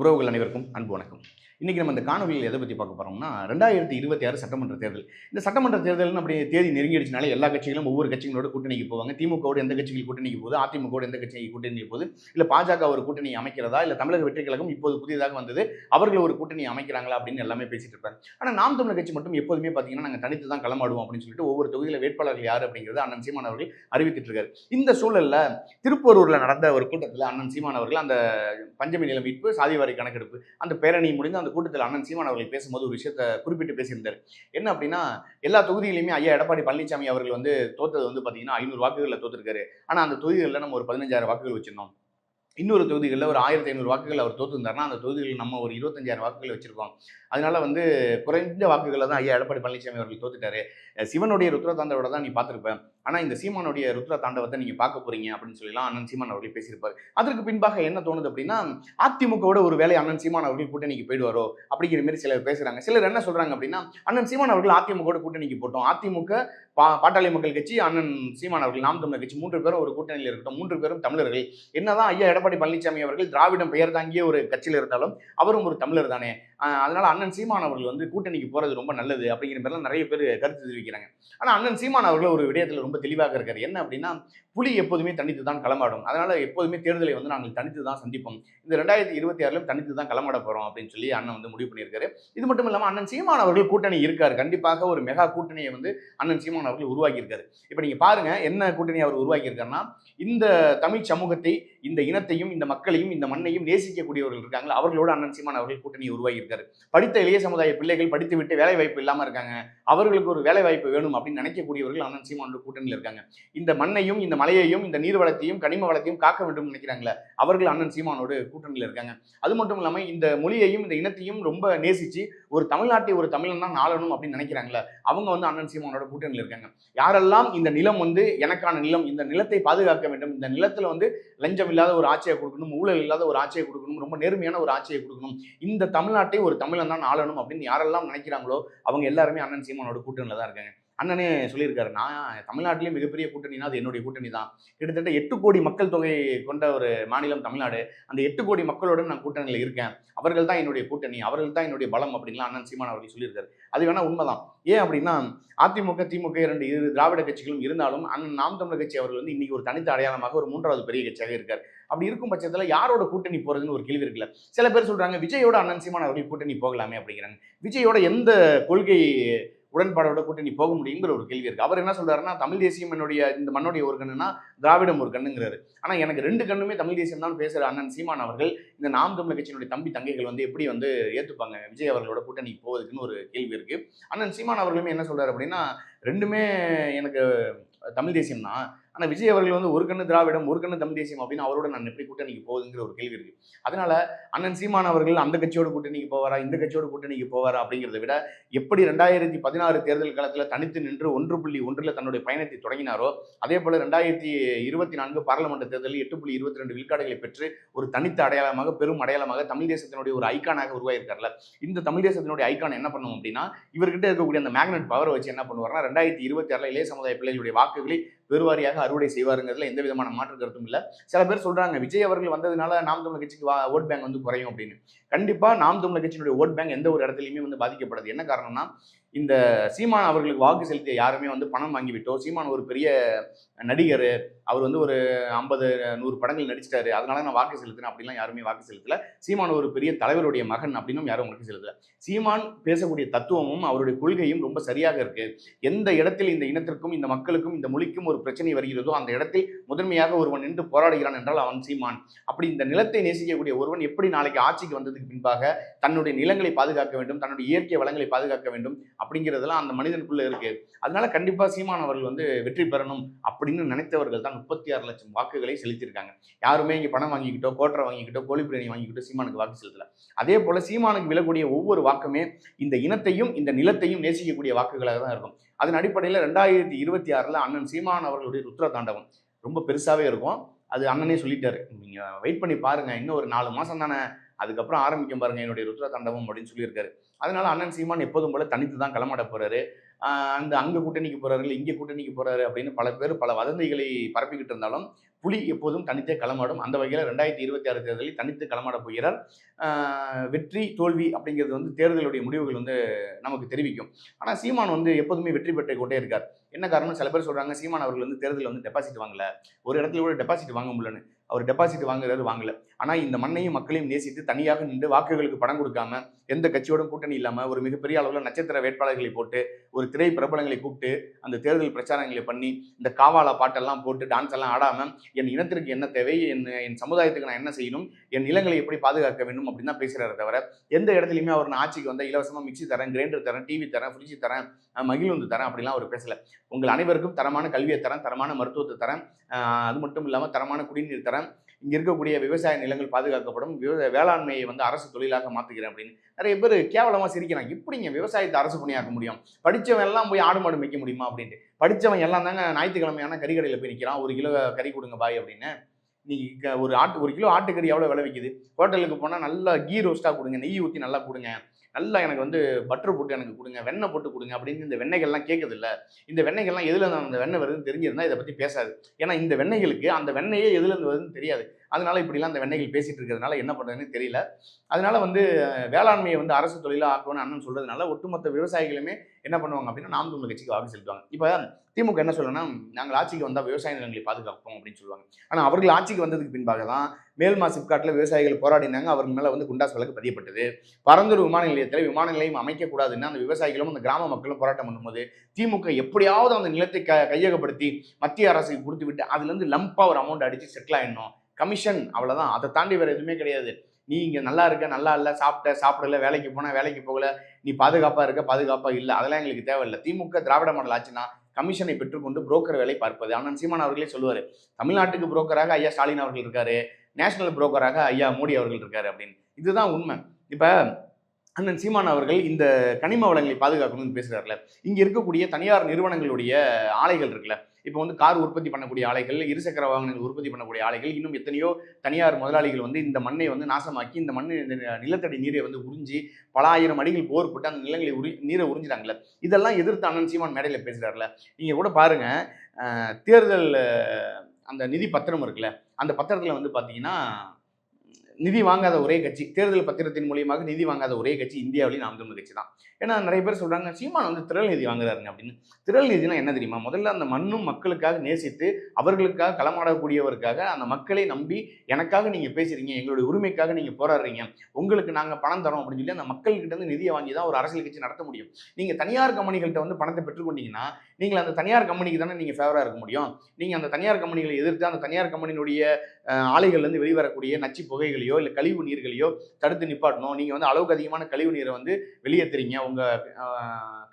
உறவுகள் அனைவருக்கும் அன்பு வணக்கம். இன்றைக்கி நம்ம இந்த காணொலியில் எதை பற்றி பார்க்க போகிறோம்னா ரெண்டாயிரத்தி இருபத்தி ஆறு சட்டமன்ற தேர்தல். இந்த சட்டமன்ற தேர்தல்னு அப்படி தேதி நெருங்கிடுச்சுனாலே எல்லா கட்சிகளும் ஒவ்வொரு கட்சிகளோட கூட்டணிக்கு போவாங்க. திமுகவோடு எந்த கட்சிகள் கூட்டணிக்கு போகுது? அதிமுகவோடு எந்த கட்சிக்கு கூட்டணிக்கு போகுது? இல்லை பாஜக ஒரு கூட்டணி அமைக்கிறதா? இல்லை தமிழக வெற்றி கழகம் இப்போது புதியதாக வந்தது அவர்கள் ஒரு கூட்டணி அமைக்கிறாங்களா அப்படின்னு எல்லாமே பேசிட்டு இருப்பாங்க. ஆனால் நாம் தமிழர் கட்சி மட்டும் எப்போதுமே பார்த்தீங்கன்னா நாங்கள் தனித்து தான் களமாடுவோம் அப்படின்னு சொல்லிட்டு ஒவ்வொரு தொகுதியில் வேட்பாளர்கள் யார் அப்படிங்கிறது அண்ணன் சீமான் அவர்கள் அறிவித்துட்டு இருக்காரு. இந்த சூழலில் திருப்பரூரில் நடந்த ஒரு கூட்டத்தில் அண்ணன் சீமான் அவர்கள் அந்த பஞ்சமி நில மீட்பு சாதிவாரி கணக்கெடுப்பு அந்த பேரணி முடிந்து அந்த கூட்டத்தில் அண்ணன் சீமான் அவர்கள் பேசும்போது ஒரு விஷயத்தை குறிப்பிட்டு பேசியிருந்தார். என்ன அப்படின்னா எல்லா தொகுதியிலுமே ஐயா எடப்பாடி பழனிசாமி அவர்கள் வந்து தோத்தது வந்து பார்த்தீங்கன்னா ஐநூறு வாக்குகளில் தோத்துருக்காரு. ஆனால் அந்த தொகுதிகளில் நம்ம ஒரு பதினஞ்சாயிரம் வாக்குகள் வச்சிருந்தோம். இன்னொரு தொகுதிகளில் ஒரு ஆயிரத்தி ஐநூறு வாக்குகள் அவர் தோத்துருந்தாருன்னா அந்த தொகுதிகளில் நம்ம ஒரு இருபத்தஞ்சாயிரம் வாக்குகள் வச்சிருக்கோம். அதனால வந்து குறைந்த வாக்குகளை தான் ஐயா எடப்பாடி பழனிசாமி அவர்கள் தோத்துட்டாரு. சிவனுடைய ருத்ர தாண்டவோட தான் நீ பார்த்துருப்பேன் ஆனால் இந்த சீமானுடைய ருத்ரா தாண்டவத்தை நீங்கள் பார்க்க போறீங்க அப்படின்னு சொல்லலாம் அண்ணன் சீமான் அவர்கள் பேசியிருப்பார். அதற்கு பின்பாக என்ன தோணுது அப்படின்னா அதிமுகவோட ஒரு வேலை அண்ணன் சீமான் அவர்கள் கூட்டணிக்கு போயிடுவாரோ அப்படிங்கிற மாதிரி சிலர் பேசுகிறாங்க சிலர் என்ன சொல்கிறாங்க அப்படின்னா அண்ணன் சீமான் அவர்கள் அதிமுகவோட கூட்டணிக்கு போட்டோம். அதிமுக பா பாட்டாளி மக்கள் கட்சி அண்ணன் சீமான் அவர்கள் நாம் தமிழர் கட்சி மூன்று பேரும் ஒரு கூட்டணியில் இருக்கட்டும். மூன்று பேரும் தமிழர்கள். என்னதான் ஐயா எடப்பாடி பழனிசாமி அவர்கள் திராவிடம் பெயர் தாங்கிய ஒரு கட்சியில் இருந்தாலும் அவரும் ஒரு தமிழர் தானே. அதனால அண்ணன் சீமான் அவர்கள் வந்து கூட்டணிக்கு போறது ரொம்ப நல்லது அப்படிங்கிற மாதிரிலாம் நிறைய பேர் கருத்து தெரிவிக்கிறாங்க. ஆனால் அண்ணன் சீமான் அவர்கள் ஒரு விடயத்தில் ரொம்ப தெளிவாக இருக்காரு. என்ன அப்படின்னா புலி எப்போதுமே தனித்து தான் களமாடும். அதனால எப்போதுமே தேர்தலை வந்து நாங்கள் தனித்து தான் சந்திப்போம். இந்த ரெண்டாயிரத்தி இருபத்தி ஆறிலும் தனித்து தான் களமாட போறோம் அப்படின்னு சொல்லி அண்ணன் வந்து முடிவு பண்ணியிருக்காரு. இது மட்டும் இல்லாமல் அண்ணன் சீமான் அவர்கள் கூட்டணி இருக்காரு. கண்டிப்பாக ஒரு மெகா கூட்டணியை வந்து அண்ணன் சீமான் அவர்கள் உருவாக்கியிருக்காரு. இப்போ நீங்க பாருங்க என்ன கூட்டணி அவர் உருவாக்கியிருக்காருன்னா இந்த தமிழ் சமூகத்தை இந்த இனத்தையும் இந்த மக்களையும் இந்த மண்ணையும் நேசிக்கக்கூடியவர்கள் இருக்காங்களா அவர்களோட அண்ணன் சீமான் அவர்கள் கூட்டணியை இருக்காரு. படித்த இளைய சமுதாய பிள்ளைகள் படித்து விட்டு வேலை வாய்ப்பு இல்லாமல் இருக்காங்க. அவர்களுக்கு ஒரு வேலை வாய்ப்பு வேணும் அப்படின்னு நினைக்கக்கூடியவர்கள் அண்ணன் சீமானோட கூட்டணியில் இருக்காங்க. இந்த மண்ணையும் இந்த மலையையும் இந்த நீர் வளத்தையும் கனிம வளத்தையும் காக்க வேண்டும் நினைக்கிறாங்களே அவர்கள் அண்ணன் சீமானோட கூட்டணியில் இருக்காங்க. அது மட்டும் இல்லாமல் இந்த மொழியையும் இந்த இனத்தையும் ரொம்ப நேசிச்சு ஒரு தமிழ்நாட்டை ஒரு தமிழன் தான் ஆளணும் அப்படின்னு நினைக்கிறாங்களே அவங்க வந்து அண்ணன் சீமானோட கூட்டணியில் இருக்காங்க. யாரெல்லாம் இந்த நிலம் வந்து எனக்கான நிலம் இந்த நிலத்தை பாதுகாக்க வேண்டும் இந்த நிலத்துல வந்து லஞ்சம் இல்லாத ஒரு ஆட்சியை கொடுக்கணும் ஊழல் இல்லாத ஒரு ஆட்சியை கொடுக்கணும் ரொம்ப நேர்மையான ஒரு ஆட்சியை கொடுக்கணும் இந்த தமிழ்நாட்டை ஒரு தமிழன் தான் ஆளணும் அப்படின்னு யாரெல்லாம் நினைக்கிறாங்களோ அவங்க எல்லாருமே அண்ணன் சீமானோட கூட்டணியில் தான் இருக்காங்க. அண்ணனே சொல்லியிருக்காரு நான் தமிழ்நாட்டிலேயே மிகப்பெரிய கூட்டணினா அது என்னுடைய கூட்டணி தான். கிட்டத்தட்ட எட்டு கோடி மக்கள் தொகை கொண்ட ஒரு மாநிலம் தமிழ்நாடு. அந்த எட்டு கோடி மக்களோட நான் கூட்டணியில் இருக்கேன். அவர்கள் தான் என்னுடைய கூட்டணி அவர்கள் தான் என்னுடைய பலம் அப்படின்லாம் அண்ணன் சீமான் அவர்கள் சொல்லியிருக்காரு. அது வேணா உண்மைதான். ஏன் அப்படின்னா அதிமுக திமுக இரண்டு இரு திராவிட கட்சிகளும் இருந்தாலும் அண்ணன் நாம் தமிழர் கட்சி அவர்கள் வந்து இன்னைக்கு ஒரு தனித்த அடையாளமாக ஒரு மூன்றாவது பெரிய கட்சியாக இருக்கார். அப்படி இருக்கும் பட்சத்தில் யாரோட கூட்டணி போறதுன்னு ஒரு கேள்வி இருக்குல்ல. சில பேர் சொல்றாங்க விஜயோட அண்ணன் சீமான் அவர்கள் கூட்டணி போகலாமே அப்படிங்கிறாங்க. விஜயோட எந்த கொள்கை உடன்பாடோட கூட்டணி போக முடியுங்கிற ஒரு கேள்வி இருக்கு. அவர் என்ன சொல்றாருன்னா தமிழ் தேசியம் என்னுடைய இந்த மண்ணுடைய ஒரு கண்ணுனா திராவிடம் ஒரு கண்ணுங்கிறாரு. ஆனா எனக்கு ரெண்டு கண்ணுமே தமிழ் தேசியம் தான் பேசுற அண்ணன் சீமான் அவர்கள் இந்த நாம் தமிழ் கட்சியினுடைய தம்பி தங்கைகள் வந்து எப்படி வந்து ஏத்துப்பாங்க? விஜய் அவர்களோட கூட்டணிக்கு போவதுக்குன்னு ஒரு கேள்வி இருக்கு. அண்ணன் சீமான் அவர்களுமே என்ன சொல்றாரு அப்படின்னா ரெண்டுமே எனக்கு தமிழ் தேசியம் தான் ஆனால் விஜய் அவர்கள் வந்து ஒரு கண்ணு திராவிடம் ஒரு கண்ணு தமிழ் தேசியம் அப்படின்னு அவரோட நான் எப்படி கூட்டணிக்கு போகுதுங்கிற ஒரு கேள்வி இருக்கு. அதனால அண்ணன் சீமான் அவர்கள் அந்த கட்சியோட கூட்டணிக்கு போவாரா? இந்த கட்சியோட கூட்டணிக்கு போவாரா? அப்படிங்கிறத விட எப்படி ரெண்டாயிரத்தி பதினாறு தேர்தல் காலத்தில் தனித்து நின்று ஒன்று புள்ளி ஒன்றில் தன்னுடைய பயணத்தை தொடங்கினாரோ அதே போல ரெண்டாயிரத்தி இருபத்தி நான்கு பாராளுமன்ற தேர்தலில் எட்டு புள்ளி இருபத்தி ரெண்டு விழுக்காடுகளை பெற்று ஒரு தனித்த அடையாளமாக பெரும் அடையாளமாக தமிழ் தேசத்தினுடைய ஒரு ஐக்கானாக உருவாயிருக்கார்ல. இந்த தமிழ் தேசத்தினுடைய ஐக்கான் என்ன பண்ணும் அப்படின்னா இவர்கிட்ட இருக்கக்கூடிய அந்த மேக்னெட் பவரை வச்சு என்ன பண்ணுவார்னா ரெண்டாயிரத்தி இருபத்தி ஆறில் இளைய சமுதாய பிள்ளைகளுடைய வாக்குகளை பெருவாரியாக அறுவடை செய்வாருங்கிறதுல எந்த விதமான மாற்று கருத்தும் இல்லை. சில பேர் சொல்றாங்க விஜய் அவர்கள் வந்ததுனால நாம் தமிழ் கட்சிக்கு வா ஓட் பேங்க் வந்து குறையும் அப்படின்னு. கண்டிப்பாக நாம் தமிழர் கட்சியினுடைய ஓட் பேங்க் எந்த ஒரு இடத்துலையுமே வந்து பாதிக்கப்படாது. என்ன காரணம்னா இந்த சீமான் அவர்களுக்கு வாக்கு செலுத்திய யாருமே வந்து பணம் வாங்கிவிட்டோம் சீமான் ஒரு பெரிய நடிகர் அவர் வந்து ஒரு ஐம்பது நூறு படங்கள் நடிச்சிட்டாரு அதனால நான் வாக்கு செலுத்தினேன் அப்படிலாம் யாருமே வாக்கு செலுத்தல. சீமான் ஒரு பெரிய தலைவருடைய மகன் அப்படின்னும் யாரும் வாக்கு செலுத்தல. சீமான் பேசக்கூடிய தத்துவமும் அவருடைய கொள்கையும் ரொம்ப சரியாக இருக்கு. எந்த இடத்தில் இந்த இனத்திற்கும் இந்த மக்களுக்கும் இந்த மொழிக்கும் ஒரு பிரச்சனை வருகிறதோ அந்த இடத்தில் முதன்மையாக ஒருவன் நின்று போராடுகிறான் என்றால் அவன் சீமான். அப்படி இந்த நிலத்தை நேசிக்கக்கூடிய ஒருவன் எப்படி நாளைக்கு ஆட்சிக்கு வந்தது வந்ததுக்கு பின்பாக தன்னுடைய நிலங்களை பாதுகாக்க வேண்டும் தன்னுடைய இயற்கை வளங்களை பாதுகாக்க வேண்டும் அப்படிங்கிறதெல்லாம் அந்த மனிதனுக்குள்ள இருக்கு. அதனால கண்டிப்பா சீமான் அவர்கள் வந்து வெற்றி பெறணும் அப்படின்னு நினைத்தவர்கள் தான் முப்பத்தி ஆறு லட்சம் வாக்குகளை செலுத்தியிருக்காங்க. யாருமே இங்கே பணம் வாங்கிக்கிட்டோ கோட்டரை வாங்கிக்கிட்டோ கோழி பிரியாணி வாங்கிக்கிட்டோ சீமானுக்கு வாக்கு செலுத்தல. அதே போல சீமானுக்கு விழக்கூடிய ஒவ்வொரு வாக்குமே இந்த இனத்தையும் இந்த நிலத்தையும் நேசிக்கக்கூடிய வாக்குகளாக தான் இருக்கும். அதன் அடிப்படையில் ரெண்டாயிரத்தி இருபத்தி ஆறில் அண்ணன் சீமான் அவர்களுடைய ருத்ர தாண்டவம் ரொம்ப பெருசாகவே இருக்கும். அது அண்ணனே சொல்லிட்டாரு. நீங்கள் வெயிட் பண்ணி பாருங்க. இன்னும் ஒரு நாலு மாதம் தானே அதுக்கப்புறம் ஆரம்பிக்கும் பாருங்க என்னுடைய ருத்ர தாண்டவம் அப்படின்னு சொல்லியிருக்காரு. அதனால அண்ணன் சீமான் எப்போதும் போல தனித்து தான் களமாட போறாரு. அந்த அங்க கூட்டணிக்கு போறாரு இல்லை இங்கே கூட்டணிக்கு போறாரு அப்படின்னு பல பேர் பல வதந்திகளை பரப்பிக்கிட்டு இருந்தாலும் புலி எப்போதும் தனித்தே களமாடும். அந்த வகையில் ரெண்டாயிரத்தி இருபத்தி ஆறு தேர்தலில் தனித்து களமாட போகிறார். வெற்றி தோல்வி அப்படிங்கிறது வந்து தேர்தலுடைய முடிவுகள் வந்து நமக்கு தெரிவிக்கும். ஆனால் சீமான் வந்து எப்போதுமே வெற்றி பெற்று கொண்டே இருக்கார். என்ன காரணம் சில பேர் சொல்கிறாங்க சீமான் அவர்கள் வந்து தேர்தலில் வந்து டெபாசிட் வாங்கல. ஒரு இடத்துல கூட டெபாசிட் வாங்க முடியலன்னு. அவர் டெபாசிட் வாங்குறாரு வாங்கல. ஆனால் இந்த மண்ணையும் மக்களையும் நேசித்து தனியாக நின்று வாக்குகளுக்கு பணம் கொடுக்காம எந்த கட்சியோடும் கூட்டணி இல்லாமல் ஒரு மிகப்பெரிய அளவில் நட்சத்திர வேட்பாளர்களை போட்டு ஒரு திரை பிரபலங்களை கூப்பிட்டு அந்த தேர்தல் பிரச்சாரங்களை பண்ணி இந்த காவாலா பாட்டெல்லாம் போட்டு டான்ஸ் எல்லாம் ஆடாம என் இனத்திற்கு என்ன தேவை என் என் சமுதாயத்துக்கு நான் என்ன செய்யணும் என் நிலங்களை எப்படி பாதுகாக்க வேண்டும் அப்படின்னு தான் பேசுறாரு தவிர எந்த இடத்துலையுமே அவர் நான் ஆட்சிக்கு வந்தால் இலவசமாக மிக்ஸி தரேன் கிரைண்டர் தரேன் டிவி தரேன் ஃப்ரிட்ஜ் தரேன் அஹ் தரேன் அப்படிலாம் அவர் பேசல. உங்கள் அனைவருக்கும் தரமான கல்வியை தரேன் தரமான மருத்துவத்தை தரேன் அது மட்டும் இல்லாமல் தரமான குடிநீர் தரேன் இங்கே இருக்கக்கூடிய விவசாய நிலங்கள் பாதுகாக்கப்படும் வேளாண்மையை வந்து அரசு தொழிலாக மாற்றுக்கிறேன் அப்படின்னு. நிறைய பேர் கேவலமாக சிரிக்கிறாங்க. இப்படிங்க விவசாயத்தை அரசு பணியாக்க முடியும்? படித்தவன் எல்லாம் போய் ஆடு மாடு மேய்க்க முடியுமா அப்படின்ட்டு. படித்தவன் எல்லாம் தாங்க ஞாயிற்றுக்கிழமையான கறிக்கடையில் போய் நிற்கிறான் ஒரு கிலோ கறி கொடுங்க பாய் அப்படின்னு. நீ ஒரு ஆட்டு ஒரு கிலோ ஆட்டுக்கறி எவ்வளோ விளை விற்கிது ஹோட்டலுக்கு போனால் நல்லா கீ ரோஸ்ட்டாக கொடுங்க நெய் ஊற்றி நல்லா கொடுங்க. நல்லா எனக்கு வந்து பட்டர் போட்டு எனக்கு கொடுங்க வெண்ணெய் போட்டு கொடுங்க அப்படின்னு இந்த வெண்ணெய்கள்லாம் கேட்குது இல்லை இந்த வெண்ணெய்கள்லாம் எதுலேருந்து அந்த வெண்ணெய் வருதுன்னு தெரிஞ்சிருந்தா இதை பற்றி பேசாது. ஏன்னா இந்த வெண்ணெய்களுக்கு அந்த வெண்ணெயே எதுல இருந்து வருதுன்னு தெரியாது. அதனால இப்படிலாம் அந்த வெண்ணைகள் பேசிட்டு இருக்கிறதுனால என்ன பண்ணுறதுன்னு தெரியல. அதனால வந்து வேளாண்மையை வந்து அரசு தொழிலாக ஆக்கணும்னு அண்ணன் சொல்றதுனால ஒட்டுமொத்த விவசாயிகளுமே என்ன பண்ணுவாங்க அப்படின்னா நாம் தமிழ் கட்சிக்கு வாக்கு செலுத்துவாங்க. இப்போ திமுக என்ன சொல்லணும்னா நாங்கள் ஆட்சிக்கு வந்தால் விவசாய நிலங்களை பாதுகாப்போம் அப்படின்னு சொல்லுவாங்க. ஆனால் அவர்கள் ஆட்சிக்கு வந்ததுக்கு பின்பாக தான் மேல்மா சிப்காட்டில் விவசாயிகள் போராடினாங்க அவர்கள் மேலே வந்து குண்டாஸ் வழக்கு பதியப்பட்டது. பரந்தூர் விமான நிலையத்தில் விமான நிலையம் அமைக்கக்கூடாதுன்னு அந்த விவசாயிகளும் அந்த கிராம மக்களும் போராட்டம் பண்ணும்போது திமுக எப்படியாவது அந்த நிலத்தை க கையகப்படுத்தி மத்திய அரசுக்கு கொடுத்து விட்டு அதுலேருந்து லம்பாக ஒரு அமௌண்ட் அடித்து செட்டில் ஆயிடணும். கமிஷன் அவ்வளோதான் அதை தாண்டி வேறு எதுவுமே கிடையாது. நீ இங்கே நல்லா இருக்க நல்லா இல்லை சாப்பிட்ட சாப்பிடல வேலைக்கு போனால் வேலைக்கு போகல நீ பாதுகாப்பாக இருக்க பாதுகாப்பாக இல்லை அதெல்லாம் எங்களுக்கு தேவையில்லை. திமுக திராவிட மாடல் ஆச்சுன்னா கமிஷனை பெற்றுக்கொண்டு புரோக்கர் வேலை பார்ப்பது. அண்ணன் சீமான் அவர்களே சொல்லுவார் தமிழ்நாட்டுக்கு புரோக்கராக ஐயா ஸ்டாலின் அவர்கள் இருக்காரு நேஷனல் புரோக்கராக ஐயா மோடி அவர்கள் இருக்காரு அப்படின்னு. இதுதான் உண்மை. இப்போ அண்ணன் சீமான் அவர்கள் இந்த கனிம வளங்களை பாதுகாக்கணும்னு பேசுகிறாருல இங்கே இருக்கக்கூடிய தனியார் நிறுவனங்களுடைய ஆலைகள் இருக்குல்ல இப்போ வந்து கார் உற்பத்தி பண்ணக்கூடிய ஆலைகள் இருசக்கர வாகனங்கள் உற்பத்தி பண்ணக்கூடிய ஆலைகள் இன்னும் எத்தனையோ தனியார் முதலாளிகள் வந்து இந்த மண்ணை வந்து நாசமாக்கி இந்த மண்ணை இந்த நிலத்தடி நீரை வந்து உறிஞ்சி பல ஆயிரம் அடிகள் போர் போட்டு அந்த நிலங்களை உரி நீரை உறிஞ்சிட்டாங்கல்ல. இதெல்லாம் எதிர்த்து அண்ணன் சீமான் மேடையில் பேசுகிறார்ல நீங்கள் கூட பாருங்க தேர்தல் அந்த நிதி பத்திரம் இருக்குல்ல அந்த பத்திரத்தில் வந்து பார்த்தீங்கன்னா நிதி வாங்காத ஒரே கட்சி தேர்தல் பத்திரத்தின் மூலியமாக நிதி வாங்காத ஒரே கட்சி இந்தியாவிலேயே நாம் தமிழ் கட்சி தான். ஏன்னா நிறைய பேர் சொல்கிறாங்க சீமான் வந்து திரள் நிதி வாங்குறாருங்க அப்படின்னு. திரள் நிதினா என்ன தெரியுமா? முதல்ல அந்த மண்ணும் மக்களுக்காக நேசித்து அவர்களுக்காக களமாடக்கூடியவருக்காக அந்த மக்களை நம்பி எனக்காக நீங்கள் பேசுகிறீங்க எங்களுடைய உரிமைக்காக நீங்கள் போராடுறீங்க. உங்களுக்கு நாங்கள் பணம் தரோம் அப்படின்னு சொல்லி அந்த மக்கள்கிட்ட இருந்து நிதியை வாங்கி தான் ஒரு அரசியல் கட்சி நடத்த முடியும். நீங்கள் தனியார் கம்பெனிகள்கிட்ட வந்து பணத்தை பெற்றுக்கொண்டீங்கன்னா நீங்கள் அந்த தனியார் கம்பெனிக்கு தானே நீங்கள் ஃபேவராக இருக்க முடியும். நீங்கள் அந்த தனியார் கம்பெனிகளை எதிர்த்து அந்த தனியார் கம்பெனியினுடைய ஆலைகள்லேருந்து வெளிவரக்கூடிய நச்சு புகைகளையும் நீர்களையோ இல்லை கழிவு நீர்களையோ தடுத்து நிப்பாட்டணும். நீங்கள் வந்து அளவுக்கு அதிகமான கழிவு நீரை வந்து வெளியேற்றுறீங்க உங்கள்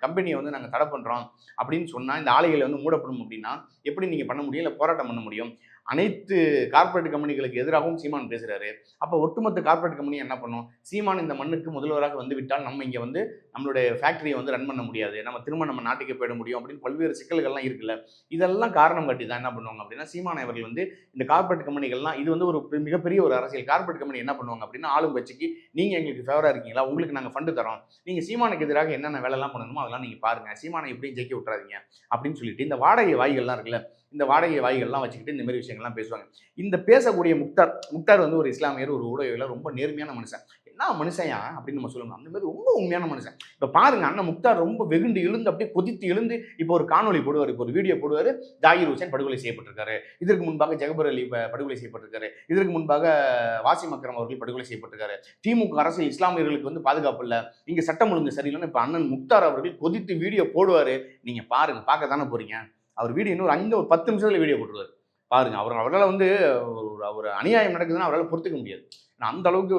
கம்பெனியை வந்து நாங்கள் தடை பண்ணுறோம் அப்படின்னு சொன்னால் இந்த ஆலைகளை வந்து மூடப்படும் அப்படின்னா எப்படி நீங்கள் பண்ண முடியும்? இல்லை போராட்டம் பண்ண முடியும்? அனைத்து கார்ப்பரேட் கம்பெனிகளுக்கு எதிராகவும் சீமான் பேசுகிறாரு அப்போ ஒட்டுமொத்த கார்ப்பரேட் கம்பெனி என்ன பண்ணும்? சீமான் இந்த மண்ணுக்கு முதல்வராக வந்து விட்டால் நம்ம இங்கே வந்து நம்மளுடைய ஃபேக்டரியை வந்து ரன் பண்ண முடியாது. நம்ம திரும்ப நம்ம நாட்டுக்கு போயிட முடியும் அப்படின்னு பல்வேறு சிக்கல்கள்லாம் இருக்குல்ல. இதெல்லாம் காரணம் காட்டி தான் என்ன பண்ணுவாங்க அப்படின்னா சீமான் அவர்கள் வந்து இந்த கார்ப்பரேட் கம்பெனிகள்லாம் இது வந்து ஒரு மிகப்பெரிய ஒரு அரசியல். கார்ப்பரேட் கம்பெனி என்ன பண்ணுவாங்க அப்படின்னா ஆளும் கட்சிக்கு நீங்கள் எங்களுக்கு ஃபேவராக இருக்கீங்களா? உங்களுக்கு நாங்கள் ஃபண்டு தரோம். நீங்கள் சீமானுக்கு எதிராக என்னென்ன வேலைலாம் பண்ணணுமோ அதெல்லாம் நீங்கள் பாருங்கள் சீமானை எப்படியும் ஜெயிக்க விட்றாதீங்க அப்படின்னு சொல்லிட்டு இந்த வாடகை வாய்கள்லாம் இருக்குல்ல இந்த வாடகை வாய்கள்லாம் வச்சுக்கிட்டு இந்த மாதிரி விஷயங்கள்லாம் பேசுவாங்க. இந்த பேசக்கூடிய முக்தார் முக்தார் வந்து ஒரு இஸ்லாமியர் ஒரு ஊடகவில் ரொம்ப நேர்மையான மனுஷன். என்ன மனுஷன்யா அப்படின்னு நம்ம சொல்லணும். அந்த மாதிரி ரொம்ப உண்மையான மனுஷன். இப்போ பாருங்க அண்ணன் முக்தார் ரொம்ப வெகுண்டு எழுந்து அப்படியே கொதித்து எழுந்து இப்போ ஒரு காணொலி போடுவார். இப்போ ஒரு வீடியோ போடுவார். ஜாகிர் ஹுசேன் படுகொலை செய்யப்பட்டிருக்காரு. இதற்கு முன்பாக ஜெகபர் அலி படுகொலை செய்யப்பட்டிருக்காரு. இதற்கு முன்பாக வாசிம் அக்ரம் அவர்கள் படுகொலை செய்யப்பட்டிருக்காரு. திமுக அரசு இஸ்லாமியர்களுக்கு வந்து பாதுகாப்பு இல்லை. இங்கே சட்டம் ஒழுங்கு சரியில்லைன்னு இப்போ அண்ணன் முக்தார் அவர்கள் கொதித்து வீடியோ போடுவார். நீங்கள் பாருங்க பார்க்க தானே போகிறீங்க அவர் வீடியோ இன்னும் ஒரு அஞ்சு ஒரு பத்து நிமிஷத்தில் வீடியோ போட்டுருவாரு. பாருங்க அவர் அவரால் வந்து ஒரு அநியாயம் நடக்குதுன்னா அவரால் பொறுத்துக்க முடியாது. அந்த அளவுக்கு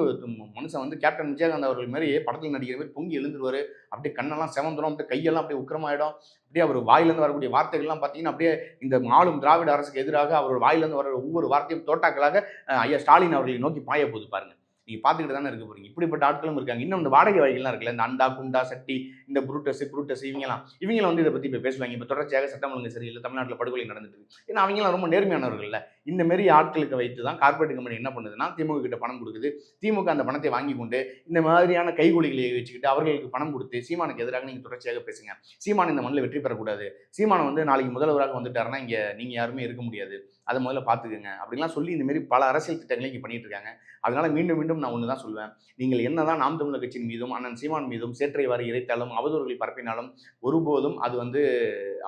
மனுஷன் வந்து கேப்டன் விஜயகாந்த் அவர்கள் மாதிரி படத்தில் நடிக்கிற மாதிரி பொங்கி எழுந்துருவார். அப்படியே கண்ணெல்லாம் செவந்துடும் அப்படியே கையெல்லாம் அப்படியே உக்கிரமாயிடும். அப்படியே அவர் வாயிலேருந்து வரக்கூடிய வார்த்தைகள்லாம் பார்த்தீங்கன்னா அப்படியே இந்த ஆளும் திராவிட அரசுக்கு எதிராக அவர் வாயிலேருந்து வர ஒவ்வொரு வார்த்தையும் தோட்டாக்களாக ஐயா ஸ்டாலின் அவர்களை நோக்கி பாய போகுது பாருங்க. நீங்கள் பார்த்துக்கிட்டு தானே இருக்க போறீங்க. இப்படிப்பட்ட ஆட்களும் இருக்காங்க. இன்னும் இந்த வாடகை வழிகள்லாம் இருக்குல்ல இந்த அண்டா குண்டா சட்டி இந்த புரூட்டஸ் புரூட்டஸ் இவங்கலாம் இவங்களாம் வந்து இதை பற்றி இப்போ பேசுவாங்க. இப்போ தொடர்ச்சியாக சட்டம் ஒழுங்கு சரியில்லை தமிழ்நாட்டில் படுகொலை நடந்துட்டு ஏன்னா அவங்களாம் ரொம்ப நேர்மையானவர்கள்ல இந்த மாதிரி ஆட்களுக்கு வைத்து தான் கார்ப்பரேட் கம்பெனி என்ன பண்ணுதுன்னா திமுக கிட்ட பணம் கொடுக்குது. திமுக அந்த பணத்தை வாங்கி கொண்டு இந்த மாதிரியான கைகூலிகளை வச்சுக்கிட்டு அவர்களுக்கு பணம் கொடுத்து சீமானுக்கு எதிராக நீங்கள் தொடர்ச்சியாக பேசுங்க. சீமான் இந்த மண்ணில் வெற்றி பெறக்கூடாது. சீமான் வந்து நாளைக்கு முதல்வராக வந்துட்டாருன்னா இங்கே நீங்கள் யாருமே இருக்க முடியாது. அதை முதல்ல பார்த்துக்கோங்க. அப்படின்லாம் சொல்லி இந்த மாதிரி பல அரசியல் திட்டங்களை இங்கே பண்ணிட்டு இருக்காங்க அதனால மீண்டும் மீண்டும் நான் ஒன்று தான் சொல்வேன் நீங்கள் என்னதான் நாம் தமிழர் கட்சியின் மீதும் அண்ணன் சீமான் மீதும் சேற்றை வாரி இறைத்தாலும் அவதூறுகளை பரப்பினாலும் ஒருபோதும் அது வந்து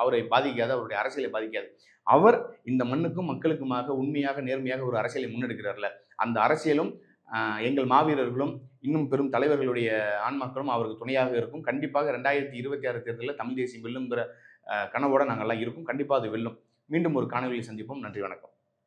அவரை பாதிக்காது அவருடைய அரசியலை பாதிக்காது. அவர் இந்த மண்ணுக்கும் மக்களுக்குமாக உண்மையாக நேர்மையாக ஒரு அரசியலை முன்னெடுக்கிறார்ல. அந்த அரசியலும் எங்கள் மாவீரர்களும் இன்னும் பெரும் தலைவர்களுடைய ஆன்மாக்களும் அவருக்கு துணையாக இருக்கும். கண்டிப்பாக ரெண்டாயிரத்தி இருபத்தி ஆறு தேர்தலில் தமிழ் தேசியம் வெல்லுங்கிற கனவோட நாங்கள்லாம் இருக்கும். கண்டிப்பாக அது வெல்லும். மீண்டும் ஒரு காணொலியில் சந்திப்போம். நன்றி வணக்கம்.